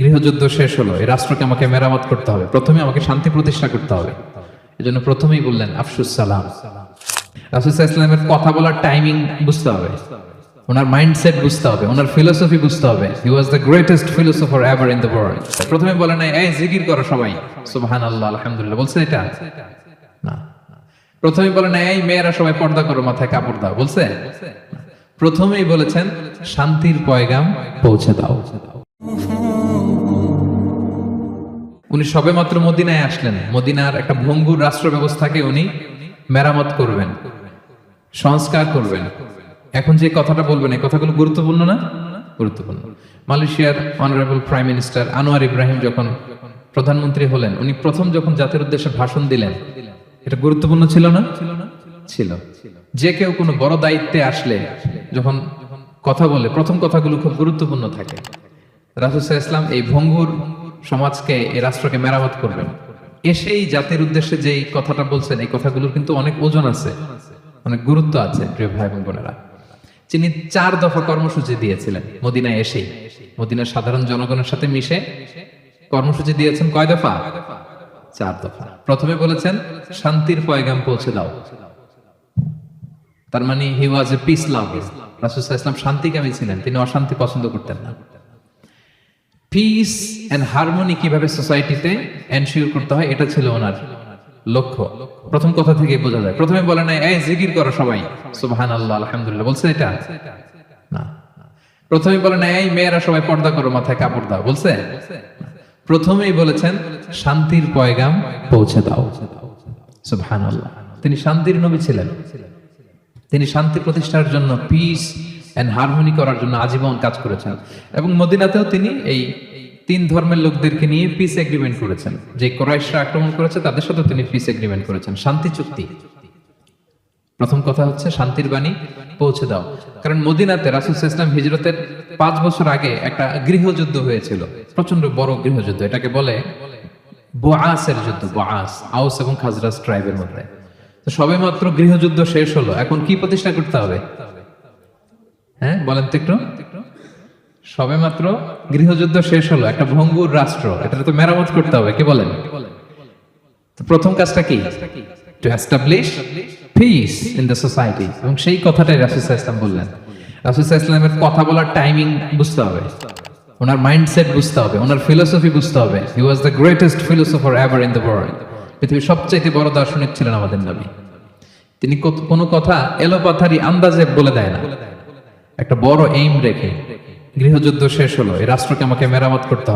গৃহযুদ্ধ শেষ হলো, এই রাষ্ট্রকে আমাকে মেরামত করতে হবে। প্রথমে আমাকে শান্তি প্রতিষ্ঠা করতে হবে। এজন্য প্রথমেই বললেন, আফসুস সালাম। ইসলামের কথা বলার টাইমিং বুঝতে হবে। ওনার মাইন্ডসেট বুঝতে হবে, ওনার ফিলোসফি বুঝতে হবে। He was the greatest philosopher ever in the world প্রথমে বলে নাই, এই, জিকির করো সবাই। সুবহান আল্লাহ আলহামদুলিল্লাহ। বলছে এটা? না। প্রথমে বলে নাই, এই, মেয়েরা সবাই পর্দা করো, মাথায় কাপড় দাও। বলছে? প্রথমেই বলেছেন, শান্তির পয়গাম পৌঁছে দাও। উনি সবেমাত্র মদিনায় আসলেন। মদিনার একটা ভঙ্গুর রাষ্ট্র ব্যবস্থাকে উনি মেরামত করবেন, সংস্কার করবেন। এখন যে কথাটা বলবেন, এই কথাগুলো গুরুত্বপূর্ণ না? গুরুত্বপূর্ণ। মালয়েশিয়ার honourable prime minister Anwar Ibrahim যখন প্রধানমন্ত্রী হলেন, উনি প্রথম যখন জাতির উদ্দেশ্যে ভাষণ দিলেন, এটা গুরুত্বপূর্ণ ছিল না? ছিল। যে কেউ কোনো বড় দায়িত্বে আসলে, যখন কথা বলে, প্রথম কথাগুলো খুব গুরুত্বপূর্ণ থাকে। রাসুসাহ ইসলাম এই ভঙ্গুর সমাজকে, এই রাষ্ট্রকে মেরামত করবেন। এসেই জাতির উদ্দেশ্যে যে কথাটা বলছেন, এই কথাগুলোর কিন্তু অনেক ওজন আছে, অনেক গুরুত্ব আছে, প্রিয় ভাই এবং বোনেরা। তিনি চার দফা কর্মসূচি দিয়েছিলেন, মদিনায় এসেই। মদিনার সাধারণ জনগণের সাথে মিশে কর্মসূচি দিয়েছেন কয় দফা? চার দফা। প্রথমে বলেছেন, শান্তির পয়গাম পৌঁছে দাও। তার মানে হি ওয়াজ এ পিস লাভ রাসুসাহ ইসলাম শান্তিকামী ছিলেন, তিনি অশান্তি পছন্দ করতেন না। পিস এন্ড হারমোনি কীভাবে সোসাইটিতে এনশিওর করতে হয়, এটা ছিল ওনার লক্ষ্য। প্রথম কথা থেকে বোঝা যায়। প্রথমে বলে নাই, এই জিকির করো সবাই। সুবহান আল্লাহ আলহামদুলিল্লাহ, বলছে এটা? না। প্রথমে বলে নাই, এই মেয়েরা সবাই পর্দা করো, মাথায় কাপড় দাও। বলছে? প্রথমেই বলেছেন, শান্তির পয়গাম পৌঁছে দাও। সুবহান আল্লাহ তিনি শান্তির নবী ছিলেন। তিনি শান্তি প্রতিষ্ঠার জন্য পিস এন্ড হারমোনি করার জন্য আজীবন কাজ করেছেন। এবং মদিনাতেও তিনি এই তিন ধর্মের লোকদেরকে নিয়ে পিস এগ্রিমেন্ট করেছেন। যে কোরাইশরা আক্রমণ করেছে, তাদের সাথে তিনি পিস এগ্রিমেন্ট করেছেন। শান্তি চুক্তি। প্রথম কথা হচ্ছে, শান্তির বাণী পৌঁছে দাও। কারণ মদিনাতে রাসুল ইসলাম হিজরতের পাঁচ বছর আগে একটা গৃহযুদ্ধ হয়েছিল। প্রচণ্ড বড় গৃহযুদ্ধ। এটাকে বলে বোয়াসের যুদ্ধ বোয়াস আউস এবং খাজরাস ট্রাইবের মধ্যে। সবে মাত্র গৃহযুদ্ধ শেষ হলো। এখন কি প্রতিষ্ঠা করতে হবে? হ্যাঁ বলেন তো একটু। সবে মাত্র গৃহযুদ্ধ শেষ হলো, একটা ভঙ্গুর রাষ্ট্র এটা তো মেরামত করতে হবে, কি বলেন? প্রথম কাজটা কি? To establish peace in the society এবং সেই কথাটাই রাসুসাহ ইসলাম বললেন। রাসুসাহ ইসলামের কথা বলার টাইমিং বুঝতে হবে। ওনার মাইন্ডসেট বুঝতে হবে, ওনার ফিলোসফি বুঝতে হবে। He was the greatest philosopher ever in the world পৃথিবীর বড় দার্শনিক ছিলেন আমাদের নবী। তিনি কোনো কথা এলোপাথারি আন্দাজে বলে দেয় না। একটা বড় এইম রেখে গৃহযুদ্ধ শেষ হলো। এই রাষ্ট্রকে আমাকে মেরামত করতে হবে।